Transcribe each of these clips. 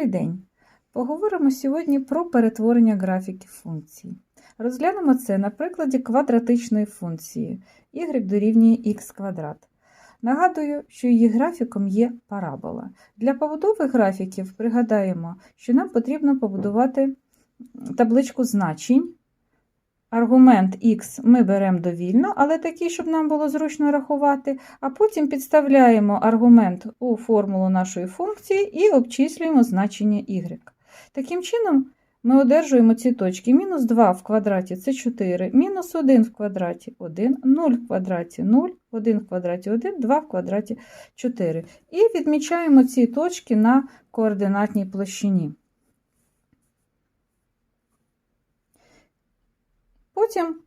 Добрий день! Поговоримо сьогодні про перетворення графіків функцій. Розглянемо це на прикладі квадратичної функції y дорівнює х квадрат. Нагадую, що її графіком є парабола. Для побудови графіків пригадаємо, що нам потрібно побудувати табличку значень. Аргумент х ми беремо довільно, але такий, щоб нам було зручно рахувати, а потім підставляємо аргумент у формулу нашої функції і обчислюємо значення y. Таким чином, ми одержуємо ці точки. Мінус 2 в квадраті це 4, мінус 1 в квадраті 1, 0 в квадраті 0, 1 в квадраті 1, 2 в квадраті 4. І відмічаємо ці точки на координатній площині. Потім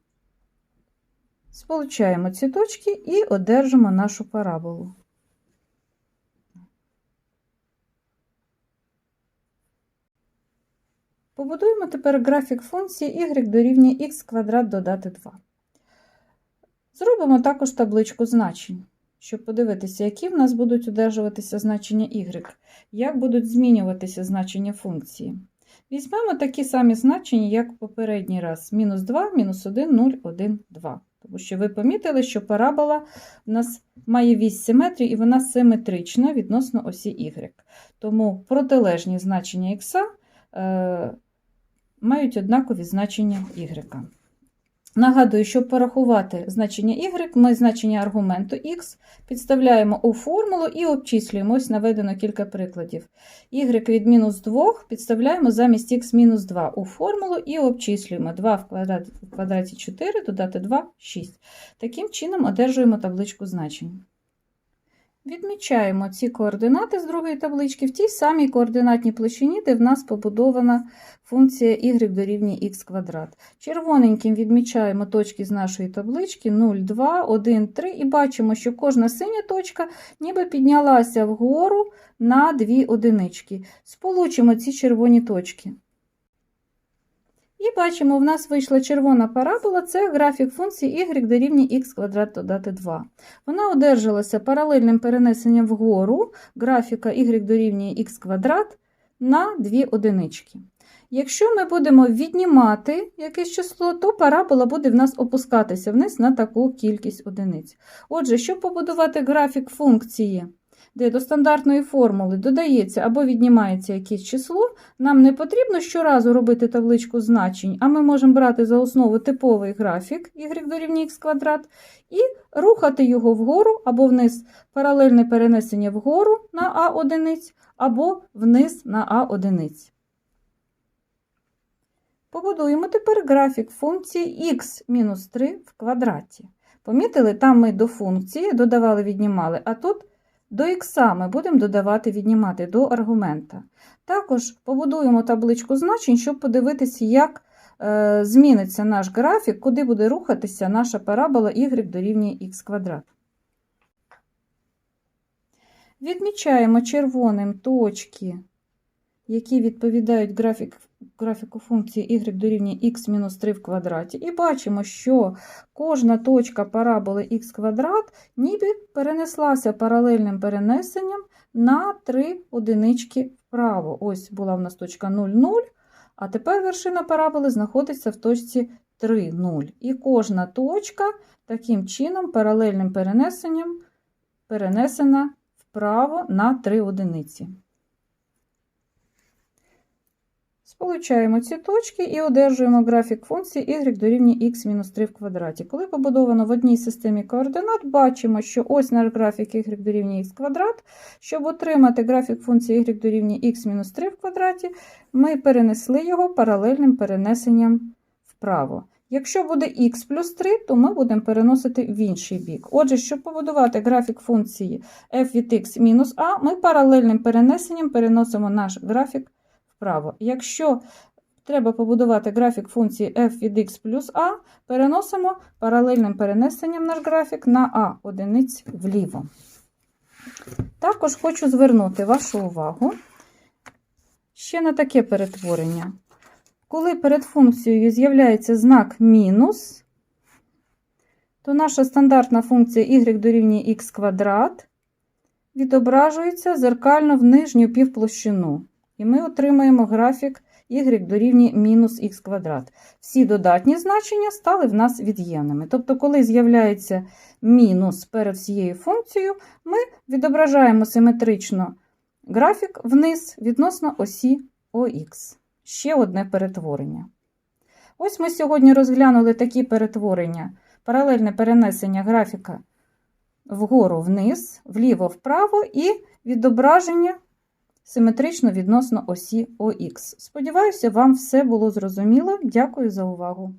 сполучаємо ці точки і одержимо нашу параболу. Побудуємо тепер графік функції y дорівнює х квадрат додати 2. Зробимо також табличку значень, щоб подивитися, які в нас будуть одержуватися значення y, як будуть змінюватися значення функції. Візьмемо такі самі значення, як попередній раз: мінус 2, мінус 1, 0, 1, 2. Тому що ви помітили, що парабола в нас має вісь симетрії і вона симетрична відносно осі y. Тому протилежні значення х е, мають однакові значення y. Нагадую, щоб порахувати значення y, ми значення аргументу x підставляємо у формулу і обчислюємо. Ось наведено кілька прикладів. y від мінус 2 підставляємо замість x мінус 2 у формулу і обчислюємо 2 в квадраті, в квадраті 4, додати 2 6. Таким чином одержуємо табличку значень. Відмічаємо ці координати з другої таблички в тій самій координатній площині, де в нас побудована функція y дорівнює х квадрат. Червоненьким відмічаємо точки з нашої таблички 0, 2, 1, 3 і бачимо, що кожна синя точка ніби піднялася вгору на 2 одинички. Сполучимо ці червоні точки. І бачимо, в нас вийшла червона парабола, це графік функції y дорівнює х квадрат додати 2. Вона одержалася паралельним перенесенням вгору графіка y дорівнює х квадрат на 2 одинички. Якщо ми будемо віднімати якесь число, то парабола буде в нас опускатися вниз на таку кількість одиниць. Отже, щоб побудувати графік функції, де до стандартної формули додається або віднімається якесь число, нам не потрібно щоразу робити табличку значень, а ми можемо брати за основу типовий графік y дорівнює х квадрат і рухати його вгору або вниз паралельне перенесення вгору на а одиниць, або вниз на а одиниць. Побудуємо тепер графік функції х-3 в квадраті. Помітили, там ми до функції додавали, віднімали, а тут до х ми будемо додавати віднімати до аргумента. Також побудуємо табличку значень, щоб подивитися, як е, зміниться наш графік, куди буде рухатися наша парабола y дорівнює х квадрат. Відмічаємо червоним точки, які відповідають графік, графіку функції y дорівнює х-3 в квадраті. І бачимо, що кожна точка параболи х квадрат ніби перенеслася паралельним перенесенням на 3 одинички вправо. Ось була в нас точка 0, 0, а тепер вершина параболи знаходиться в точці 3, 0. І кожна точка таким чином паралельним перенесенням перенесена вправо на 3 одиниці. Сполучаємо ці точки і одержуємо графік функції y дорівнює x-3 в квадраті. Коли побудовано в одній системі координат, бачимо, що ось наш графік y дорівнює x квадрат. Щоб отримати графік функції y дорівнює x-3 в квадраті, ми перенесли його паралельним перенесенням вправо. Якщо буде х плюс 3, то ми будемо переносити в інший бік. Отже, щоб побудувати графік функції f від x мінус a, ми паралельним перенесенням переносимо наш графік вправо. Якщо треба побудувати графік функції f від x плюс a, переносимо паралельним перенесенням наш графік на а одиниць вліво. Також хочу звернути вашу увагу ще на таке перетворення. Коли перед функцією з'являється знак мінус, то наша стандартна функція y дорівнює х квадрат відображується зеркально в нижню півплощину. І ми отримаємо графік y дорівнює мінус х квадрат. Всі додатні значення стали в нас від'ємними. Тобто, коли з'являється мінус перед всією функцією, ми відображаємо симетрично графік вниз відносно осі ОХ. Ще одне перетворення. Ось ми сьогодні розглянули такі перетворення, паралельне перенесення графіка вгору вниз, вліво вправо і відображення симетрично відносно осі ОХ. Сподіваюся, вам все було зрозуміло. Дякую за увагу.